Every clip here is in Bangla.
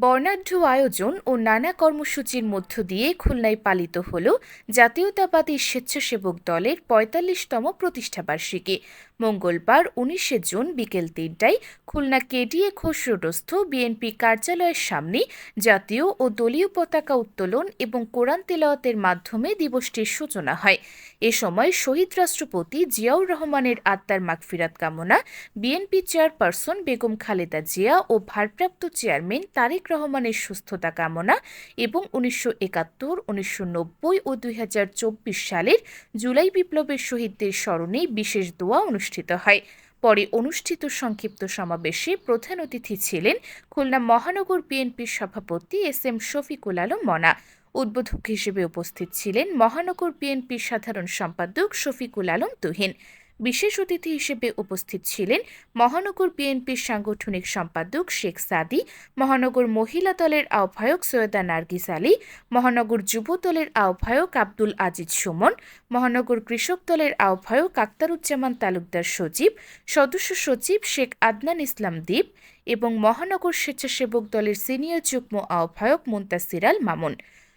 বর্ণাঢ্য আয়োজন ও নানা কর্মসূচির মধ্য দিয়ে খুলনায় পালিত হল জাতীয়তাবাদী স্বেচ্ছাসেবক দলের পঁয়তাল্লিশতম প্রতিষ্ঠাবার্ষিকী। মঙ্গলবার উনিশে জুন বিকেল তিনটায় খুলনা কেডিএ ঘোষ রোডস্থ বিএনপি কার্যালয়ের সামনে জাতীয় ও দলীয় পতাকা উত্তোলন এবং কোরআন তেলাওয়াতের মাধ্যমে দিবসটির সূচনা হয়। এ সময় শহীদ রাষ্ট্রপতি জিয়াউর রহমানের আত্মার মাগফিরাত কামনা বিএনপি চেয়ারপারসন বেগম খালেদা জিয়া ও ভারপ্রাপ্ত চেয়ারম্যান তারেক রহমানের সুস্থতা কামনা এবং উনিশশো একাত্তর, উনিশশো নব্বই ও দুই হাজার চব্বিশ সালের জুলাই বিপ্লবের শহীদদের স্মরণে বিশেষ দোয়া অনুষ্ঠিত হয়। পরে অনুষ্ঠিত সংক্ষিপ্ত সমাবেশে প্রধান অতিথি ছিলেন খুলনা মহানগর বিএনপির সভাপতি এস এম শফিকুল আলম মনা। উদ্বোধক হিসেবে উপস্থিত ছিলেন মহানগর বিএনপির সাধারণ সম্পাদক শফিকুল আলম তুহিন। বিশেষ অতিথি হিসেবে উপস্থিত ছিলেন মহানগর বিএনপির সাংগঠনিক সম্পাদক শেখ সাদি, মহানগর মহিলা দলের আহ্বায়ক সৈয়দা নার্গিস আলী, মহানগর যুব দলের আহ্বায়ক আব্দুল আজিজ সুমন, মহানগর কৃষক দলের আহ্বায়ক আক্তারুজ্জামান তালুকদার সচিব সদস্য সচিব শেখ আদনান ইসলাম দ্বীপ এবং মহানগর স্বেচ্ছাসেবক দলের সিনিয়র যুগ্ম আহ্বায়ক মুন্তাসির আল মামুন।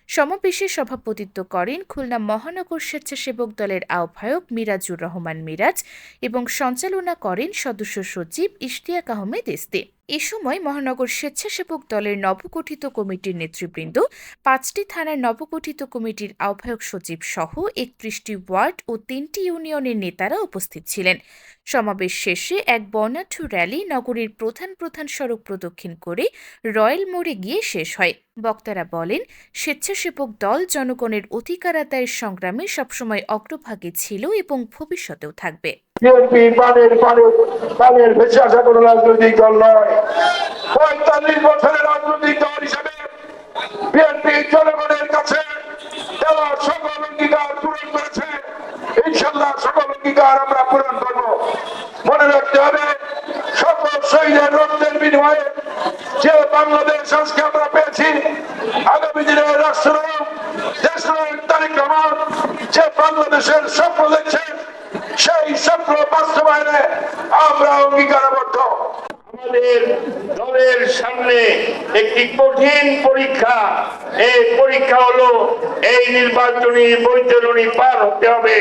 সমাবেশে সভাপতিত্ব করেন খুলনা মহানগর স্বেচ্ছাসেবক দলের আহ্বায়ক মিরাজুর রহমান মিরাজ এবং সঞ্চালনা করেন সদস্য সচিব ইশতিয়াক আহমেদ ইস্তে এ সময় মহানগর স্বেচ্ছাসেবক দলের নবগঠিত কমিটির নেতৃবৃন্দ, পাঁচটি থানার নবগঠিত কমিটির আহ্বায়ক সচিব সহ একত্রিশটি ওয়ার্ড ও তিনটি ইউনিয়নের নেতারা উপস্থিত ছিলেন। সমাবেশ শেষে এক বর্ণাঢ্য র্যালি নগরীর প্রধান প্রধান সড়ক প্রদক্ষিণ করে রয়্যাল মোড়ে গিয়ে শেষ হয়। বক্তারা বলেন, স্বেচ্ছাসেবক দল জনগণের অধিকার আদায়ের সংগ্রামে সবসময় অগ্রভাগে ছিল এবং ভবিষ্যতেও থাকবে। আমরা পূরণ করব। মনে রাখতে হবে, সকল শহীদের রক্তের বিনিময়ে যে বাংলাদেশ আজকে আমরা পেয়েছি, আগামী দিনে রাষ্ট্র আমাদের দলের সামনে একটি কঠিন পরীক্ষা, এই পরীক্ষা হলো এই নির্বাচনী বৈতরণী পার হতে হবে।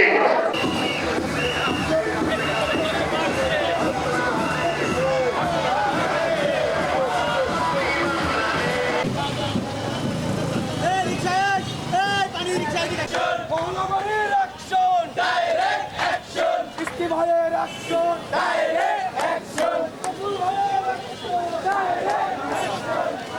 অ্যাকশন জনগণের অ্যাকশন ডাইরেক্ট অ্যাকশন ইস্তিফারের অ্যাকশন ডাইরেক্ট অ্যাকশন কপুল ভাইয়ের অ্যাকশন ডাইরেক্ট অ্যাকশন